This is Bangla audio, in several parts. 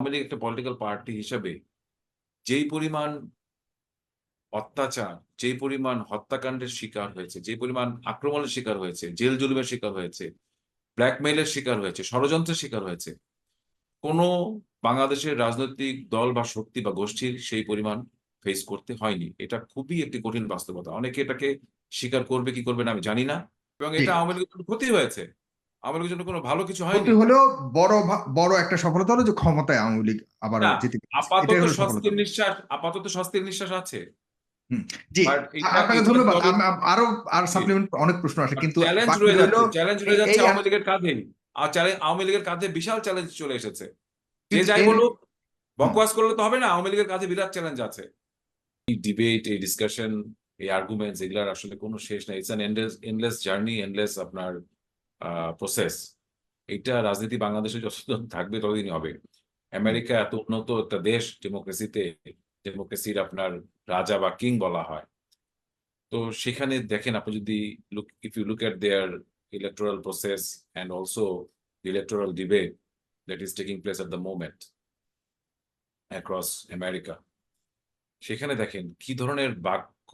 আওয়ামী লীগ একটা পলিটিক্যাল পার্টি হিসেবে যেই পরিমাণ অত্যাচার যেই পরিমাণ হত্যাকাণ্ডের শিকার হয়েছে যে পরিমাণ আক্রমণের শিকার হয়েছে জেল জুলুমের শিকার হয়েছে ব্ল্যাকমেইলের শিকার হয়েছে ষড়যন্ত্রের শিকার হয়েছে কোনো বাংলাদেশের রাজনৈতিক দল বা শক্তি বা গোষ্ঠীর সেই পরিমাণ ফেস করতে হয়নি। এটা খুবই একটি কঠিন বাস্তবতা। অনেকে এটাকে স্বীকার করবে কি করবে না আমি জানি না। এবং এটা আওয়ামী লীগের ক্ষতি হয়েছে। আওয়ামী জন্য কোনো ভালো কিছু হয়নি। হলেও বড় বড় একটা সফলতা হলো যে ক্ষমতায় আওয়ামী লীগ আবার জিতে আপাতত স্বস্তির নিঃশ্বাস আপাতত স্বস্তির নিঃশ্বাস আছে। জি আপনাকে ধন্যবাদ। আরও আর সাপ্লিমেন্ট অনেক প্রশ্ন আসে কিন্তু চ্যালেঞ্জ রয়ে যাচ্ছে চ্যালেঞ্জ রয়ে যাচ্ছে আওয়ামী লীগের কাঁধে। আর আওয়ামী লীগের কাঁধে বিশাল চ্যালেঞ্জ চলে এসেছে। যে যাই বলুক বকওয়াস করলে তো হবে না আওয়ামী লীগের কাছে বিরাট চ্যালেঞ্জ আছে। এই ডিবেট এই ডিসকাশন এই আর্গুমেন্টস এগুলার আসলে কোনো শেষ নাই। It's an endless endless journey endless আপনার প্রসেস এটা রাজনীতি বাংলাদেশে যতদিন থাকবে, ততদিনই হবে। আমেরিকা এত উন্নত একটা দেশ ডেমোক্রেসিতে ডেমোক্রেসির আপনার রাজা বা কিং বলা হয়। তো সেখানে দেখেন, আপনি যদি look if you look at their electoral process and also electoral debate that is taking place at the moment across America সেখানে দেখেন কি ধরনের বাক্য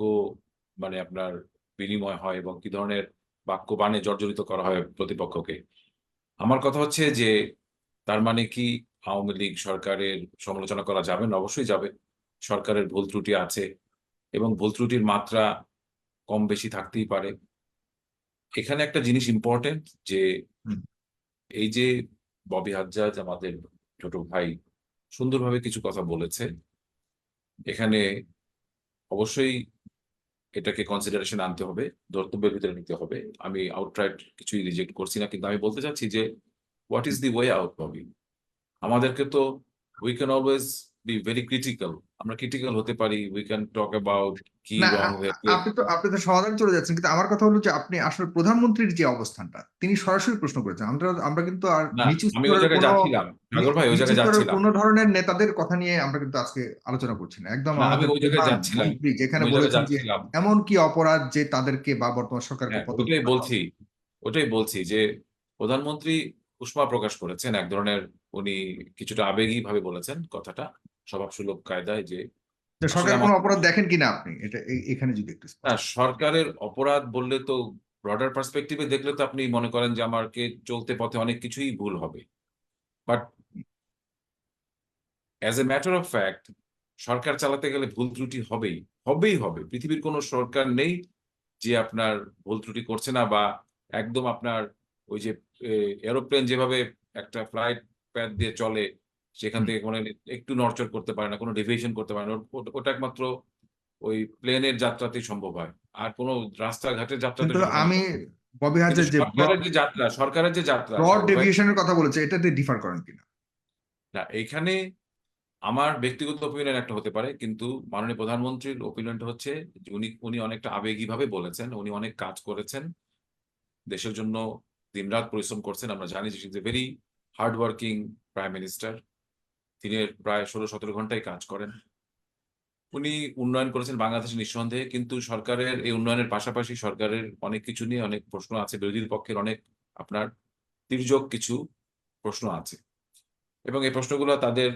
মানে আপনার বিনিময় হয় এবং কি ধরনের বাক্য বাণে জর্জরিত করা হয় প্রতিপক্ষকে। আমার কথা হচ্ছে যে তার মানে কি আওয়ামী লীগ সরকারের সমালোচনা করা যাবে না? অবশ্যই যাবে। সরকারের ভুল ত্রুটি আছে এবং ভুল ত্রুটির মাত্রা কম বেশি থাকতেই পারে। এখানে একটা জিনিস ইম্পর্টেন্ট যে এই যে ববি হাজ্জাজ আমাদের ছোট ভাই সুন্দরভাবে কিছু কথা বলেছে। এখানে অবশ্যই এটাকে কনসিডারেশন আনতে হবে, ধর্তব্যের ভিতরে নিতে হবে। আমি আউটরাইট কিছুই রিজেক্ট করছি না, কিন্তু আমি বলতে চাচ্ছি যে what is the way out Bobby আমাদেরকে তো we can always be very critical আমরা ক্রিটিক্যাল হতে পারি উই ক্যান টক অ্যাবাউট কি না রং আপনি তো আপনি তো সমাধান চলে যাচ্ছেন কিন্তু আমার কথা হলো যে আপনি আসলে প্রধানমন্ত্রীর যে অবস্থানটা তিনি সরাসরি প্রশ্ন করেছেন। আমরা আমরা কিন্তু আর নিচু আমি ওই জায়গায় যাচ্ছিলাম। সাগর ভাই ওই জায়গায় যাচ্ছিলাম। কোনো ধরনের নেতাদের কথা নিয়ে আমরা কিন্তু আজকে আলোচনা করছি না। একদম আমি ওই জায়গায় যাচ্ছিলাম। যেখানে বলেছেন যে এমন কি অপরাধ যে তাদেরকে বা বর্তমান সরকারকে হ্যাঁ ওটাই বলছি ওটাই বলছি যে প্রধানমন্ত্রী উষ্মা প্রকাশ করেছেন এক ধরনের উনি কিছুটা আবেগী ভাবে বলেছেন কথাটা। স্বভাবসুলভ কায়দায় যে সরকার কোনো অপরাধ দেখেন কিনা আপনি? এটা এখানে যদি একটু না সরকারের অপরাধ বললে তো ব্রডার পার্সপেক্টিভে দেখলে তো আপনি মনে করেন যে আমাকে চলতে পথে অনেক কিছুই ভুল হবে। But as a matter of fact সরকার চালাতে গেলে ভুল ত্রুটি হবেই হবেই হবে। পৃথিবীর কোনো সরকার নেই যে আপনার ভুল ত্রুটি করছে না বা একদম আপনার ওই যে এরোপ্লেন যেভাবে একটা ফ্লাইট প্যাড দিয়ে চলে সেখান থেকে কোনো একটু নড়চড় করতে পারে না কোনো ডেভিয়েশন করতে পারে না। ওটা- একমাত্র ওই প্লেনের যাত্রাতেই সম্ভব হয়। আর কোনো রাস্তাঘাটের সম্ভব আমি ববি হাজার যে সরকারের যে যাত্রা সরকারের যে যাত্রা ব্রড ডেভিয়েশনের কথা বলেছে এটাতে ডিফার করেন কিনা? না এইখানে আমার ব্যক্তিগত ওপিনিয়ন একটা হতে পারে কিন্তু মাননীয় প্রধানমন্ত্রীর ওপিনিয়নটা হচ্ছে উনি উনি অনেকটা আবেগী ভাবে বলেছেন উনি অনেক কাজ করেছেন। দেশের জন্য দিনরাত পরিশ্রম করছেন আমরা জানি যে very hard working prime minister তিনি প্রায় ষোলো সতেরো ঘন্টায় কাজ করেন। উনি উন্নয়ন করেছেন বাংলাদেশে নিঃসন্দেহে, কিন্তু সরকারের, এই উন্নয়নের পাশাপাশি সরকারের অনেক কিছু নিয়ে অনেক প্রশ্ন আছে বিরোধী পক্ষের অনেক আপনার তির্যক কিছু প্রশ্ন আছে। এবং এই প্রশ্নগুলো তাদের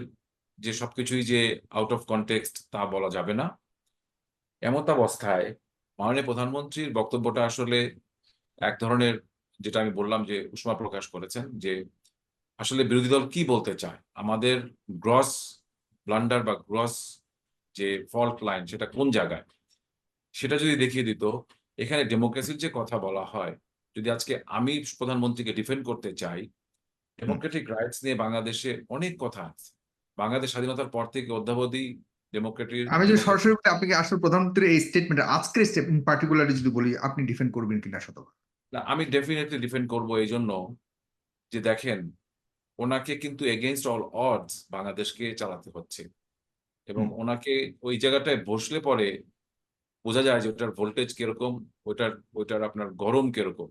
যে সবকিছুই যে আউট অফ কনটেক্সট তা বলা যাবে না। এমত অবস্থায় মাননীয় প্রধানমন্ত্রীর বক্তব্যটা আসলে এক ধরনের, যেটা আমি বললাম যে উষ্মা প্রকাশ করেছেন, যে আসলে বিরোধী দল কি বলতে চায়? আমাদের গ্রস ব্লান্ডার বা গ্রস যে ফল্ট লাইন সেটা কোন জায়গায়? সেটা যদি দেখিয়ে দিত এখানে ডেমোক্রেসির যে কথা বলা হয় যদি আজকে আমি প্রধানমন্ত্রীকে ডিফেন্ড করতে চাই ডেমোক্রেটিক রাইটস নিয়ে বাংলাদেশে অনেক কথা আছে। বাংলাদেশ স্বাধীনতার পর থেকে অদ্যাবধি ডেমোক্রেটিক আমি যদি সরাসরি বলি, আপনি আসলে প্রধানমন্ত্রীর এই স্টেটমেন্ট আজকের স্টেটমেন্ট পার্টিকুলারলি যদি বলি আপনি ডিফেন্ড করবেন কিনা শতভাগ? না আমি ডেফিনেটলি ডিফেন্ড করব এই জন্য যে দেখেন ওনাকে কিন্তু এগেনস্ট অল অডস বাংলাদেশকে চালাতে হচ্ছে। এবং ওনাকে ওই জায়গাটায় বসলে পরে বোঝা যায় যে ওটার ভোল্টেজ কীরকম ওটার ওটার আপনার গরম কীরকম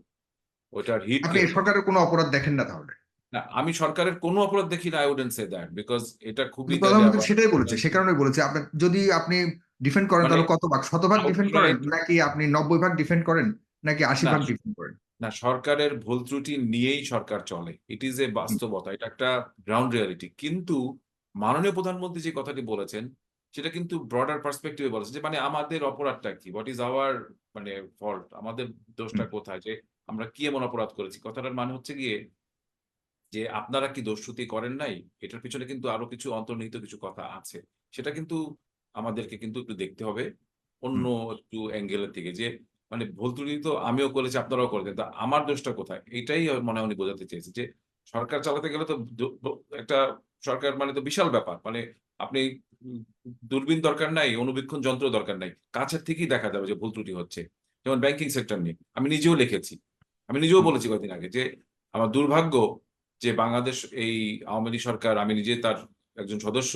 ওটার হিট আপনি সরকারের কোনো অপরাধ দেখেন না তাহলে? না আমি সরকারের কোনো অপরাধ দেখি না I wouldn't say that because এটা খুবই প্রধানমন্ত্রী সেটাই বলেছে সে কারণে বলেছে আপনি যদি আপনি ডিফেন্ড করেন মানে তাহলে কত ভাগ শতভাগ ডিফেন্ড করেন নাকি আপনি নব্বই ভাগ ডিফেন্ড করেন নাকি আশি ভাগ ডিফেন্ড করেন? না সরকারের ভুল ত্রুটি নিয়েই সরকার চলে। ইট ইজ এ বাস্তবতা এটা একটা গ্রাউন্ড রিয়ালিটি কিন্তু মাননীয় প্রধানমন্ত্রী যে কথাটি বলেছেন সেটা কিন্তু ব্রডার পার্সপেক্টিভে বলেছে যে মানে আমাদের অপরাধটা কি? হোয়াট ইজ আওয়ার মানে ফল্ট আমাদের দোষটা কোথায়? যে আমরা কি এমন অপরাধ করেছি? কথাটার মানে হচ্ছে গিয়ে যে আপনারা কি দোষশ্রুতি করেন নাই? এটার পিছনে কিন্তু আরও কিছু অন্তর্নিহিত কিছু কথা আছে। সেটা কিন্তু আমাদেরকে কিন্তু একটু দেখতে হবে অন্য একটু অ্যাঙ্গেলের থেকে যে মানে ভুল ত্রুটি তো আমিও করেছি, আপনারাও করেছেন। তা আমার দোষটা কোথায়? এটাই মনে উনি বোঝাতে চেয়েছে যে সরকার চালাতে গেলে তো একটা সরকার মানে তো বিশাল ব্যাপার। মানে আপনি দূরবীন দরকার নাই, অনুবীক্ষণ যন্ত্র দরকার নাই, কাছের থেকেই দেখা যাবে যে ভুল ত্রুটি হচ্ছে। যেমন ব্যাংকিং সেক্টর নিয়ে, আমি নিজেও লিখেছি। আমি নিজেও বলেছি কয়েকদিন আগে যে আমার দুর্ভাগ্য যে বাংলাদেশ এই আওয়ামী লীগ সরকার, আমি নিজে তার একজন সদস্য,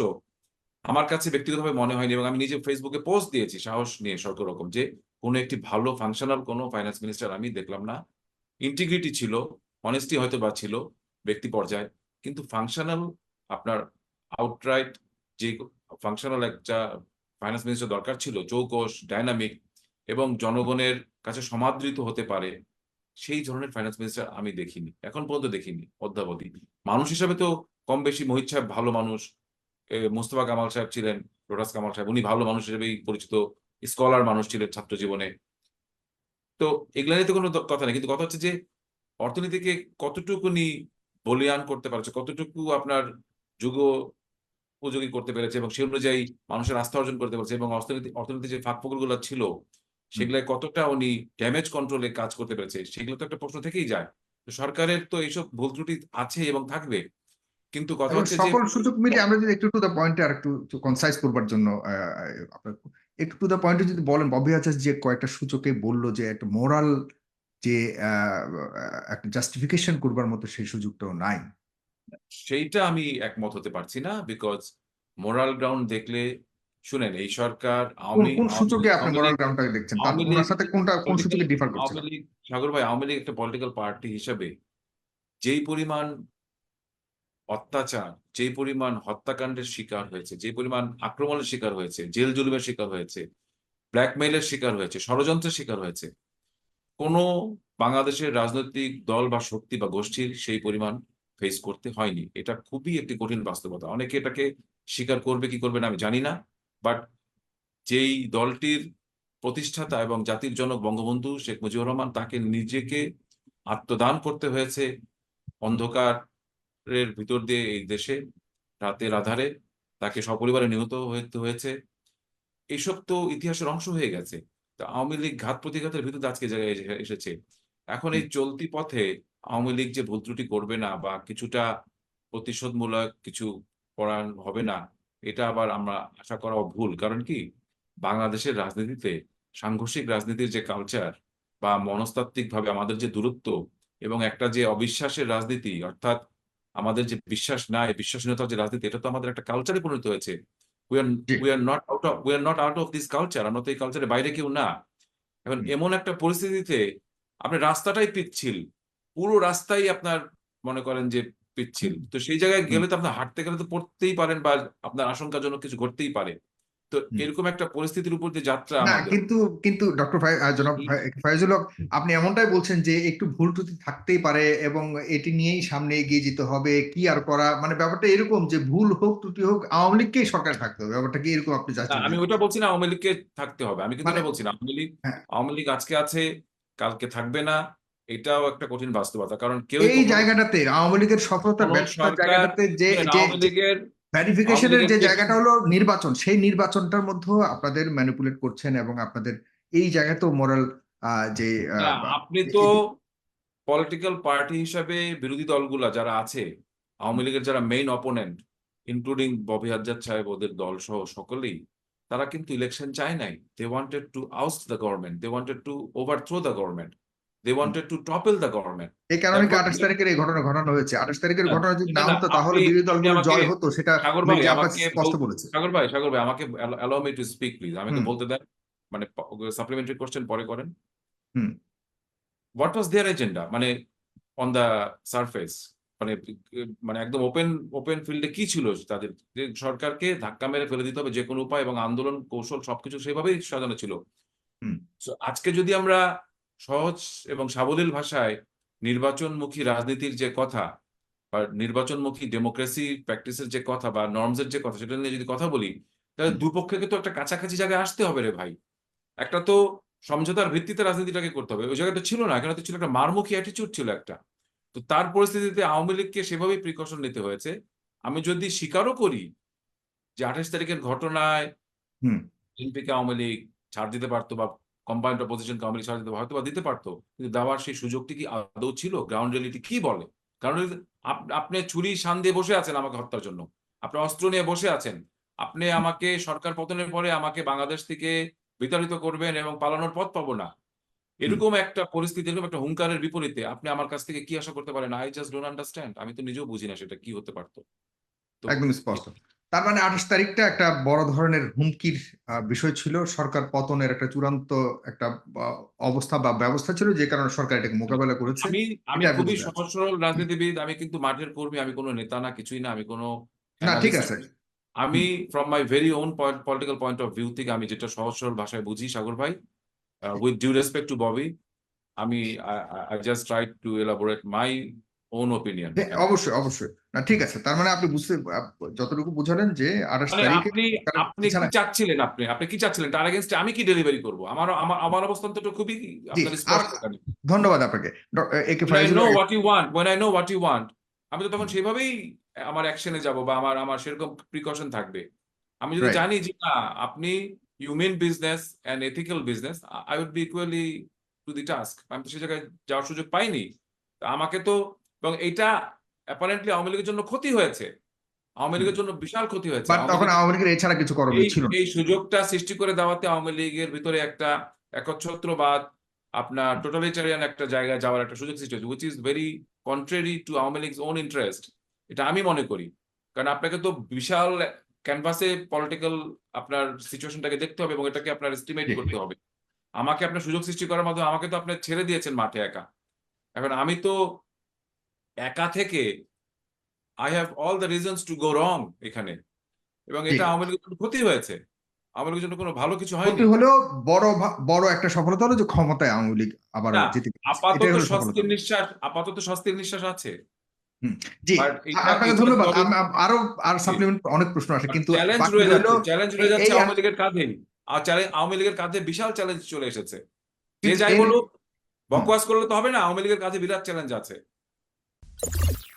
আমার কাছে ব্যক্তিগতভাবে মনে হয়নি এবং আমি নিজে ফেসবুকে পোস্ট দিয়েছি সাহস নিয়ে সকল রকম যে কোনো একটি ভালো ফাংশনাল কোনো ফাইন্যান্স মিনিস্টার আমি দেখলাম না। ইন্টিগ্রিটি ছিল অনেস্টি হয়তো বা ছিল ব্যক্তি পর্যায়ে, কিন্তু ফাংশনাল আপনার আউটরাইট যে ফাংশনাল একটা ফাইন্যান্স মিনিস্টার দরকার ছিল চৌকস ডাইনামিক এবং জনগণের কাছে সমাদৃত হতে পারে, সেই ধরনের ফাইন্যান্স মিনিস্টার আমি দেখিনি, এখন পর্যন্ত দেখিনি, অদ্যাবধি। মানুষ হিসাবে তো কম বেশি মোহিত সাহেব ভালো মানুষ মোস্তফা কামাল সাহেব ছিলেন রোটাস কামাল সাহেব, উনি ভালো মানুষ হিসেবেই পরিচিত স্কলার মানুষ ছিলেন ছাত্র জীবনে। তো এগুলা নিয়ে তো কোনো কথা নেই কিন্তু কথা হচ্ছে যে অর্থনীতিকে কতটুকুনি বলিয়ান করতে পারছে কতটুকু আপনার যুগ উপযোগী করতে পেরেছে এবং সেই অনুযায়ী মানুষের আস্থা অর্জন করতে পারছে এবং অর্থনীতি অর্থনীতি যে ফাঁকগুলো ছিল সেগুলাই কতটা উনি ড্যামেজ কন্ট্রোলে কাজ করতে পেরেছে সেগুলো তো একটা প্রশ্ন থেকেই যায়। তো সরকারের তো এইসব ভুল ত্রুটি আছে এবং থাকবে কিন্তু কথা হচ্ছে যে সকল সুযোগ মিলিয়ে আমরা যদি একটু টু দ্য পয়েন্টে আর একটু কনসাইজ করবার জন্য আপনার একটু টু দ্য পয়েন্টে যদি বলেন ববি আচার্য যে কয়েকটা সূচকে বলল যে একটা মোরাল যে একটা জাস্টিফিকেশন করবার মতো সেই সুযোগটাও নাই। সেইটা আমি একমত হতে পারছি না বিকজ মোরাল গ্রাউন্ড দেখলে শুনেন এই সরকার আওয়ামী কোন সূচকে আপনি মোরাল গ্রাউন্ডটাকে দেখছেন? তার সাথে কোনটা কোন সূচকে ডিফার আওয়ামী লীগ সাগর ভাই আওয়ামী লীগ একটা পলিটিক্যাল পার্টি হিসেবে যেই পরিমাণ অত্যাচার, যেই পরিমাণ হত্যাকাণ্ডের শিকার হয়েছে যে পরিমাণ আক্রমণের শিকার হয়েছে, জেল জুলুমের শিকার হয়েছে ব্ল্যাকমেইলের শিকার হয়েছে, ষড়যন্ত্রের শিকার হয়েছে, কোনো বাংলাদেশের রাজনৈতিক দল বা শক্তি বা গোষ্ঠীর সেই পরিমাণ ফেস করতে হয়নি। এটা খুবই একটি কঠিন বাস্তবতা। অনেকে এটাকে স্বীকার করবে, কি করবে না, আমি জানি না বাট যেই দলটির প্রতিষ্ঠাতা এবং জাতির জনক বঙ্গবন্ধু শেখ মুজিবুর রহমান তাকে নিজেকে আত্মদান করতে হয়েছে অন্ধকারের ভিতর দিয়ে এই দেশে রাতের আধারে তাকে সপরিবারে নিহত হতে হয়েছে। এইসব তো ইতিহাসের অংশ হয়ে গেছে। তা আওয়ামী লীগ ঘাত প্রতিঘাতের ভিতরে আজকে জায়গায় এসেছে। এখন এই চলতি পথে আওয়ামী লীগ যে ভুল ত্রুটি করবে না বা কিছুটা প্রতিশোধমূলক কিছু করা হবে না, এটা আবার আমরা আশা করা ভুল কারণ কি? বাংলাদেশের রাজনীতিতে সাংঘর্ষিক রাজনীতির যে কালচার বা মনস্তাত্ত্বিক ভাবে আমাদের যে দূরত্ব এবং একটা যে অবিশ্বাসের রাজনীতি, অর্থাৎ আমাদের যে বিশ্বাস নাই বিশ্বাসহীনতার যে রাজনীতি এটা তো আমাদের একটা কালচারে পরিণত হয়েছে। We are we are not out of we are not out of this culture আমরা তো এই কালচারের বাইরে কেউ না। এখন এমন একটা পরিস্থিতিতে আপনি রাস্তাটাই পিচ্ছিল পুরো রাস্তাই আপনার মনে করেন যে পিচ্ছিল। তো সেই জায়গায় গেলে তো আপনার হাঁটতে গেলে তো পড়তেই পারেন বা আপনার আশঙ্কাজনক কিছু ঘটতেই পারে। তো এরকম একটা পরিস্থিতির উপর যে যাত্রা না কিন্তু কিন্তু ডক্টর জনাব ফাইজুল হক আপনি এমনটাই বলছেন যে একটু ভুল ত্রুটি থাকতেই পারে এবং এটি নিয়েই সামনে এগিয়ে যেতে হবে কি আর করা? মানে ব্যাপারটা এরকম যে ভুল হোক ত্রুটি হোক আওয়ামী লীগকেই সরকার থাকতে হবে। ব্যাপারটা কি এরকম আপনি যাচ্ছেন আমি ওটা বলছি না আওয়ামী লীগকে থাকতে হবে। আমি কিন্তু মানে- বলছি না আওয়ামী লীগ হ্যাঁ। আওয়ামী লীগ আজকে আছে কালকে থাকবে না এটাও একটা কঠিন বাস্তবতা। কারণ কেউ এই জায়গাটাতে আওয়ামী লীগের ব্যর্থতার জায়গাটাতে যে যে আওয়ামী লীগের ভ্যারিফিকেশনের যে জায়গাটা হলো নির্বাচন সেই নির্বাচনটার মধ্যেও আপনাদের ম্যানিপুলেট করছেন এবং আপনাদের এই জায়গায় তো মোরাল যে আপনি তো পলিটিক্যাল পার্টি হিসাবে বিরোধী দলগুলা যারা আছে আওয়ামী লীগের যারা main opponent including Bobby Hajjaj sahib ওদের দল সহ সকলেই তারা কিন্তু ইলেকশন চায় নাই। They wanted to oust the government they wanted to overthrow the government they wanted to topple the government এই কারণে কি তারপর- আঠাশ তারিখের এই ঘটনা ঘটানো হয়েছে? আঠাশ তারিখের না, ঘটনা যদি না হতো তাহলে বিরোধী দলগুলোর জয় হতো সেটা সাগর ভাই মির্জা আব্বাস আমাকে স্পষ্ট বল- বলেছে। সাগর ভাই সাগর ভাই আমাকে allow me to speak please আমাকে। বলতে দেন মানে সাপ্লিমেন্টারি কোশ্চেন পরে করেন। Hmm. What was their agenda মানে অন দ্য সারফেস মানে মানে একদম ওপেন ওপেন ফিল্ডে কি ছিল তাদের? যে সরকারকে ধাক্কা মেরে ফেলে দিতে হবে যে কোনো উপায় এবং আন্দোলন কৌশল সবকিছু সেভাবেই সাজানো ছিল। আজকে যদি আমরা সহজ এবং সাবলীল ভাষায় নির্বাচনমুখী রাজনীতির যে কথা বা নির্বাচনমুখী ডেমোক্রেসি প্র্যাকটিসের যে কথা বা নর্মসের যে কথা সেটা নিয়ে যদি কথা বলি তাহলে। দুপক্ষকে তো একটা কাছাকাছি জায়গায় আসতে হবে রে ভাই। একটা তো সমঝোতার ভিত্তিতে রাজনীতিটাকে করতে হবে। ওই জায়গাটা ছিল না এখানে তো ছিল একটা মারমুখী অ্যাটিচিউড ছিল একটা। তো তার পরিস্থিতিতে আওয়ামী লীগকে সেভাবেই প্রিকশন নিতে হয়েছে। আমি যদি স্বীকারও করি যে আঠাশ তারিখের ঘটনায় হুম। বিএনপিকে আওয়ামী লীগ ছাড় দিতে পারতো বা কম্বাইন্ড অপোজিশনকে আওয়ামী লীগ হয়তো বা দিতে পারতো। কিন্তু দেওয়ার সেই সুযোগটি কি আদৌ ছিল? গ্রাউন্ড রিয়েলিটি কি বলে? কারণ আপনি ছুরি শান দিয়ে বসে আছেন আমাকে হত্যার জন্য। আপনি অস্ত্র নিয়ে বসে আছেন। আপনি আমাকে সরকার পতনের পরে আমাকে বাংলাদেশ থেকে বিতাড়িত করবেন এবং পালানোর পথ পাবো না। এরকম একটা পরিস্থিতি এরকম একটা হুঙ্কারের বিপরীতে আপনি আমার কাছ থেকে কি আশা করতে পারেন? আই জাস্ট ডোন্ট আন্ডারস্ট্যান্ড আমি তো নিজেও বুঝি না সেটা কি হতে পারতো। একদম স্পষ্ট। তার মানে আঠাশ তারিখটা একটা বড় ধরনের হুমকির বিষয় ছিল। সরকার পতনের একটা চূড়ান্ত একটা অবস্থা বা ব্যবস্থা ছিল যে কারণে সরকার এটাকে মোকাবেলা করেছে। আমি আমি খুবই সহজ সরল রাজনীতিবিদ আমি কিন্তু মাঠের কর্মী আমি কোনো নেতা না কিছুই না আমি কোনো না ঠিক আছে। আমি from my very own political point of view থেকে আমি যেটা সহজ সরল ভাষায় বুঝি সাগর ভাই with due respect to Bobby আমি I just try to elaborate my own opinion হ্যাঁ, অবশ্যই অবশ্যই। না ঠিক আছে। তার মানে আপনি বুঝতে যতটুকু বুঝালেন যে আঠাশ মানে আপনি আপনি কি চাচ্ছিলেন আপনি? আপনি কি চাচ্ছিলেন? তার এগেনস্টে আমি কি ডেলিভারি করব? আমার আমার আমার অবস্থান তো খুবই। ধন্যবাদ আপনাকে। ড- এ কে when I Faizul know what you want, when I know what you want, আমি তো তখন সেভাবেই আমার অ্যাকশনে যাব বা আমার আমার সেরকম প্রিকশন থাকবে। আমি যদি জানি যে না আপনি you mean business and ethical business I would be equally to the task আমি তো সে জায়গায় যাওয়ার সুযোগ পাইনি। তা আমাকে তো এবং এটা অ্যাপারেন্টলি আওয়ামী লীগের জন্য ক্ষতি হয়েছে। আওয়ামী লীগের জন্য বিশাল ক্ষতি হয়েছে। তখন আওয়ামী লীগের এছাড়া কিছু করণীয় ছিল এই সুযোগটা সৃষ্টি করে দেওয়াতে আওয়ামী লীগের ভিতরে একটা একচ্ছত্রবাদ আপনার টোটালিটারিয়ান একটা জায়গায় যাওয়ার একটা সুযোগ সৃষ্টি হয়েছে which is very contrary to Awami League's own interest এটা আমি মনে করি। কারণ আপনাকে তো বিশাল ক্যানভাসে পলিটিক্যাল আপনার সিচুয়েশনটাকে দেখতে হবে এবং এটাকে আপনার এস্টিমেট করতে হবে। আমাকে আপনার সুযোগ সৃষ্টি করার মাধ্যমে আমাকে তো আপনি ছেড়ে দিয়েছেন মাঠে একা। এখন আমি তো একা থেকে I have all the reasons to go wrong এখানে। এবং এটা আওয়ামী লীগের জন্য ক্ষতি হয়েছে। আওয়ামী লীগের জন্য কোনো ভালো কিছু হয়নি। হলেও বড় বড় একটা সফলতা হলো যে ক্ষমতায় আওয়ামী লীগ আবার পেরেছে। আপাতত হলো স্বস্তির নিঃশ্বাস আপাতত স্বস্তির নিঃশ্বাস আছে। জি আপনাকে ধন্যবাদ। আরও আর সাপ্লিমেন্ট অনেক প্রশ্ন আসে কিন্তু চ্যালেঞ্জ রয়ে যাচ্ছে চ্যালেঞ্জ রয়ে যাচ্ছে আওয়ামী লীগের কাঁধে। আর চ্যালেঞ্জ আওয়ামী লীগের কাঁধে বিশাল চ্যালেঞ্জ চলে এসেছে। যে যাই বলুক বকওয়াস করলে তো হবে না আওয়ামী লীগের কাঁধে বিরাট চ্যালেঞ্জ আছে। Thank you.